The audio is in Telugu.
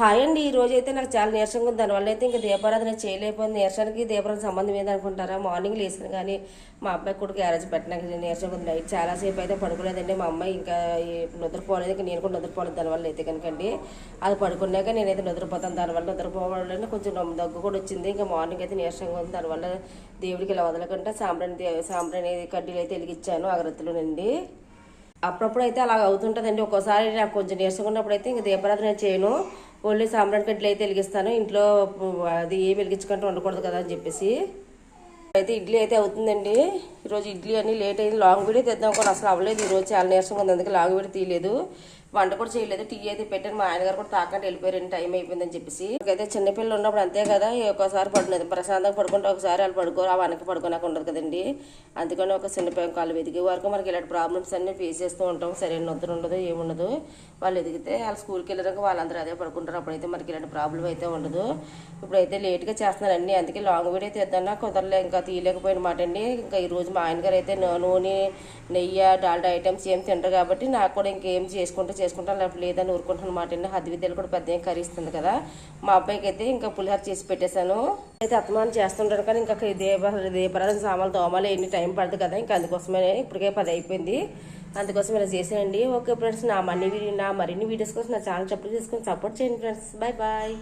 హాయ్ అండి. ఈ రోజు అయితే నాకు చాలా నీరసంగా ఉంది. దానివల్ల అయితే ఇంకా దీపారాధన చేయలేకపోయింది. నీరసానికి దీపారాధన సంబంధం ఏంది అనుకుంటారా మార్నింగ్ లేసాను కానీ మా అబ్బాయి కూడా గ్యారేజ్ పెట్టినాక నీరసంగా ఉంది. నైట్ చాలాసేపు అయితే పడుకోలేదండి. మా అమ్మాయి ఇంకా నిద్రపోలేదు. ఇంకా నేను కూడా నిద్రపోలేదు. దానివల్ల అయితే కనుకండి అది పడుకున్నాక నేనైతే నిద్రపోతాను. దానివల్ల నిద్రపోవడం కొంచెం దగ్గు కూడా వచ్చింది. ఇంకా మార్నింగ్ అయితే నీరసంగా ఉంది. దానివల్ల దేవుడికి ఇలా వదలకుండా సాంబ్రాణి సాంబ్రాణి కడ్డీలు అయితే వెలిగించాను. అగరత్తులు నుండి. అప్పుడప్పుడు అయితే అలా అవుతుంటుందండి. ఒక్కోసారి నాకు కొంచెం నీరసంగా అయితే ఇంక దీపారాధన నేను చేయను. ఓన్లీ సాంబ్రాణి కట్టెలు అయితే వెలిగిస్తాను. ఇంట్లో అది ఏ వెలిగించుకుంటూ ఉండకూడదు కదా అని చెప్పేసి. అయితే ఇడ్లీ అయితే అవుతుందండి. ఈరోజు ఇడ్లీ అని లేట్ అయింది. లాంగ్ వీడియో తెద్దాం కూడా అసలు అవ్వలేదు ఈరోజు. చాలా నీరసంగా ఉంది. అందుకే లాంగ్ వీడియో తీయలేదు. వంట కూడా చేయలేదు టీ అయితే పెట్టాను మా ఆయన గారు కూడా తాకండి వెళ్ళిపోయారు టైం అయిపోయిందని చెప్పేసి. అయితే చిన్నపిల్లలు ఉన్నప్పుడు అంతే కదా ఒకసారి పడుకునేది. ప్రశాంతంగా పడుకుంటే ఒకసారి వాళ్ళు పడుకోరు ఆ వెనక పడుకోనాక ఉండదు కదండి. అందుకని ఒక చిన్నపిల్లల కాలు ఎదిగే వరకు మనకి ఇలాంటి ప్రాబ్లమ్స్ అన్నీ ఫేస్ చేస్తూ ఉంటాం. సరైన నిద్ర ఉండదు ఏముండదు వాళ్ళు ఎదిగితే వాళ్ళు స్కూల్కి వెళ్ళినాక వాళ్ళందరూ అదే పడుకుంటారు. అప్పుడైతే మనకి ఇలాంటి ప్రాబ్లం అయితే ఉండదు. ఇప్పుడైతే లేట్గా చేస్తున్నాను అన్ని. అందుకే లాంగ్ వీడియో తీద్దాం కుదరలే ఇంకా తీయలేకపోయిన మాట అండి. ఇంకా ఈ రోజు మా ఆయన గారు అయితే నూనె నెయ్యి డాల్డా ఐటమ్స్ ఏం తింటారు కాబట్టి నాకు కూడా ఇంకేం చేసుకుంటే చేసుకుంటాను లేకపోతే లేదని ఊరుకుంటాను మాట అండి. హద్దు విద్యలు కూడా పెద్ద కరిస్తుంది కదా. మా అబ్బాయికి అయితే ఇంకా పులిహోర చేసి పెట్టేశాను. అయితే అత్తమానం చేస్తుంటాను కానీ ఇంకా దీప దీపారాధన సామాన్లు తోమాలి ఎన్ని టైం పడుతుంది కదా ఇంకా అందుకోసమే ఇప్పటికే పది అయిపోయింది. అందుకోసం ఇలా చేశానండి. ఓకే ఫ్రెండ్స్ నా మనీ నా మరిన్ని వీడియోస్ కోసం నా ఛానల్ చెప్పలు చేసుకొని సపోర్ట్ చేయండి ఫ్రెండ్స్. Bye bye.